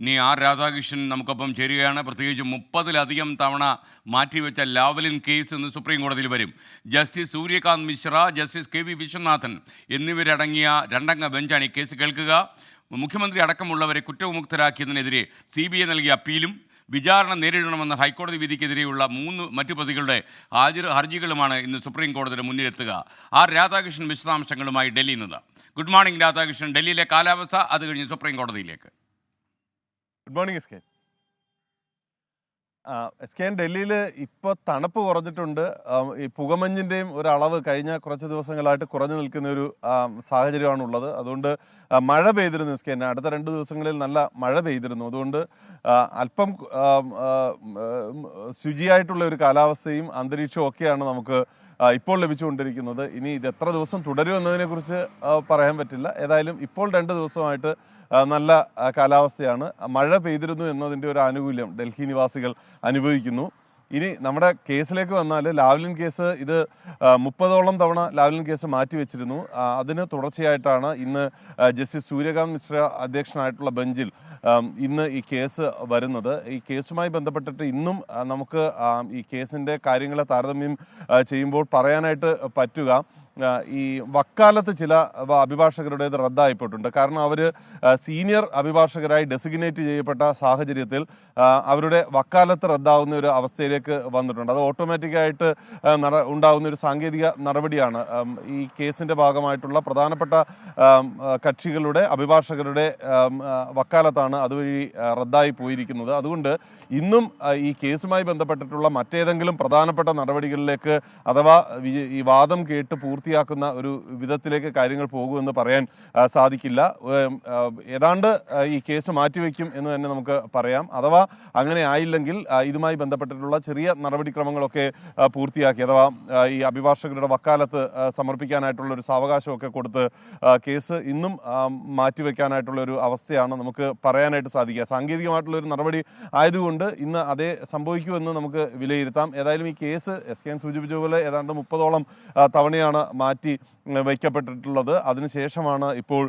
ഇനി ആർ രാധാകൃഷ്ണൻ നമുക്കൊപ്പം ചേരുകയാണ്. പ്രത്യേകിച്ച് മുപ്പതിലധികം തവണ മാറ്റിവെച്ച ലാവലിൻ കേസ് ഇന്ന് സുപ്രീം കോടതിയിൽ വരും. Justice Surya Kant Mishra justice K V Viswanathan എന്നിവരടങ്ങിയ രണ്ടംഗ ബെഞ്ചാണ് ഈ കേസ് കേൾക്കുക. മുഖ്യമന്ത്രി അടക്കമുള്ളവരെ കുറ്റവിമുക്തരാക്കിയതിനെതിരെ സി ബി ഐ നൽകിയ അപ്പീലും വിചാരണ നേരിടണമെന്ന ഹൈക്കോടതി വിധിക്കെതിരെയുള്ള മൂന്ന് മറ്റു പ്രതികളുടെ ഹാജർ ഹർജികളുമാണ് ഇന്ന് സുപ്രീം കോടതിയുടെ മുന്നിലെത്തുക. ആർ രാധാകൃഷ്ണൻ വിശദാംശങ്ങളുമായി ഡൽഹിയിൽ നിന്ന്. Good morning Radhakrishnan. ഡൽഹിയിലെ കാലാവസ്ഥ അത് കഴിഞ്ഞ് സുപ്രീം കോടതിയിലേക്ക്. Good morning S K S K ഡൽഹിയിൽ ഇപ്പോൾ തണുപ്പ് കുറഞ്ഞിട്ടുണ്ട്. ഈ പുകമഞ്ഞിന്റെയും അളവ് കഴിഞ്ഞ കുറച്ച് ദിവസങ്ങളായിട്ട് കുറഞ്ഞു നിൽക്കുന്ന ഒരു ആം, സാഹചര്യമാണ് ഉള്ളത് അതുകൊണ്ട് മഴ പെയ്തിരുന്നു എസ് കെ അടുത്ത രണ്ട് ദിവസങ്ങളിൽ നല്ല മഴ പെയ്തിരുന്നു. അതുകൊണ്ട് അല്പം ശുചിയായിട്ടുള്ള ഒരു കാലാവസ്ഥയും അന്തരീക്ഷവും ഒക്കെയാണ് നമുക്ക് ഇപ്പോൾ ലഭിച്ചുകൊണ്ടിരിക്കുന്നത്. ഇനി ഇത് എത്ര ദിവസം തുടരും എന്നതിനെക്കുറിച്ച് കുറിച്ച് പറയാൻ പറ്റില്ല. ഏതായാലും ഇപ്പോൾ രണ്ട് ദിവസമായിട്ട് നല്ല കാലാവസ്ഥയാണ്. മഴ പെയ്തിരുന്നു എന്നതിന്റെ ഒരു ആനുകൂല്യം ഡൽഹി നിവാസികൾ അനുഭവിക്കുന്നു. ഇനി നമ്മുടെ കേസിലേക്ക് വന്നാൽ ലാവ്ലിൻ കേസ് ഇത് മുപ്പതോളം തവണ ലാവ്ലിൻ കേസ് മാറ്റിവെച്ചിരുന്നു അതിന് തുടർച്ചയായിട്ടാണ് ഇന്ന് ജസ്റ്റിസ് സൂര്യകാന്ത് മിശ്ര അധ്യക്ഷനായിട്ടുള്ള ബെഞ്ചിൽ ഇന്ന് ഈ കേസ് വരുന്നത്. ഈ കേസുമായി ബന്ധപ്പെട്ടിട്ട് ഇന്നും നമുക്ക് ഈ കേസിന്റെ കാര്യങ്ങളെ താരതമ്യം ചെയ്യുമ്പോൾ പറയാനായിട്ട് പറ്റുക. ഈ വക്കാലത്ത് ചില അഭിഭാഷകരുടേത് റദ്ദായിപ്പോയിട്ടുണ്ട്. കാരണം അവർ സീനിയർ അഭിഭാഷകരായി ഡെസിഗ്നേറ്റ് ചെയ്യപ്പെട്ട സാഹചര്യത്തിൽ അവരുടെ വക്കാലത്ത് റദ്ദാവുന്ന ഒരു അവസ്ഥയിലേക്ക് വന്നിട്ടുണ്ട്. അത് ഓട്ടോമാറ്റിക്കായിട്ട് നട ഉണ്ടാകുന്ന ഒരു സാങ്കേതിക നടപടിയാണ്. ഈ കേസിന്റെ ഭാഗമായിട്ടുള്ള പ്രധാനപ്പെട്ട കക്ഷികളുടെ അഭിഭാഷകരുടെ വക്കാലത്താണ് അതുവഴി റദ്ദായി പോയിരിക്കുന്നത്. അതുകൊണ്ട് ഇന്നും ഈ കേസുമായി ബന്ധപ്പെട്ടിട്ടുള്ള മറ്റേതെങ്കിലും പ്രധാനപ്പെട്ട നടപടികളിലേക്ക് അഥവാ ഈ വാദം കേട്ട് പൂർത്തിയാക്കുന്ന ഒരു വിധത്തിലേക്ക് കാര്യങ്ങൾ പോകുമെന്ന് പറയാൻ സാധിക്കില്ല. ഏതാണ്ട് ഈ കേസ് മാറ്റിവെക്കും എന്ന് തന്നെ നമുക്ക് പറയാം. അഥവാ അങ്ങനെ ആയില്ലെങ്കിൽ ഇതുമായി ബന്ധപ്പെട്ടിട്ടുള്ള ചെറിയ നടപടിക്രമങ്ങളൊക്കെ പൂർത്തിയാക്കി അഥവാ ഈ അഭിഭാഷകരുടെ വക്കാലത്ത് സമർപ്പിക്കാനായിട്ടുള്ള ഒരു സാവകാശമൊക്കെ കൊടുത്ത് കേസ് ഇന്നും മാറ്റിവെക്കാനായിട്ടുള്ള ഒരു അവസ്ഥയാണ് നമുക്ക് പറയാനായിട്ട് സാധിക്കുക. സാങ്കേതികമായിട്ടുള്ള ഒരു നടപടി ആയതുകൊണ്ട് ഇന്ന് അതേ സംഭവിക്കുമെന്ന് നമുക്ക് വിലയിരുത്താം. ഏതായാലും ഈ കേസ് എസ് കെ എൻ സൂചിപ്പിച്ച പോലെ ഏതാണ്ട് മുപ്പതോളം തവണയാണ് മാറ്റി വയ്ക്കപ്പെട്ടിട്ടുള്ളത്. അതിനുശേഷമാണ് ഇപ്പോൾ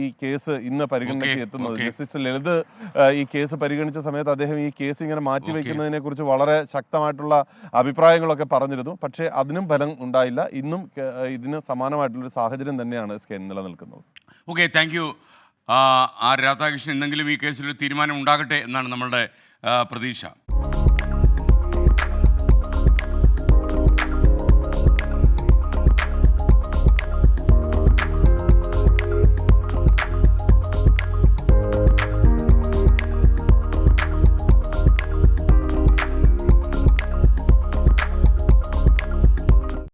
ഈ കേസ് ഇന്ന് പരിഗണനയ്ക്ക് എത്തുന്നത്. ജസ്റ്റിസ് ലളിത് ഈ കേസ് പരിഗണിച്ച സമയത്ത് അദ്ദേഹം ഈ കേസ് ഇങ്ങനെ മാറ്റി. വയ്ക്കുന്നതിനെ കുറിച്ച് വളരെ ശക്തമായിട്ടുള്ള അഭിപ്രായങ്ങളൊക്കെ പറഞ്ഞിരുന്നു. പക്ഷേ അതിനും ഫലം ഉണ്ടായില്ല. ഇന്നും ഇതിന് സമാനമായിട്ടുള്ളൊരു സാഹചര്യം തന്നെയാണ് എസ് കെ നിലനിൽക്കുന്നത്. Okay thank you. R Radhakrishnan എന്തെങ്കിലും ഈ കേസിൽ ഒരു തീരുമാനം ഉണ്ടാകട്ടെ എന്നാണ് നമ്മളുടെ പ്രതീക്ഷ.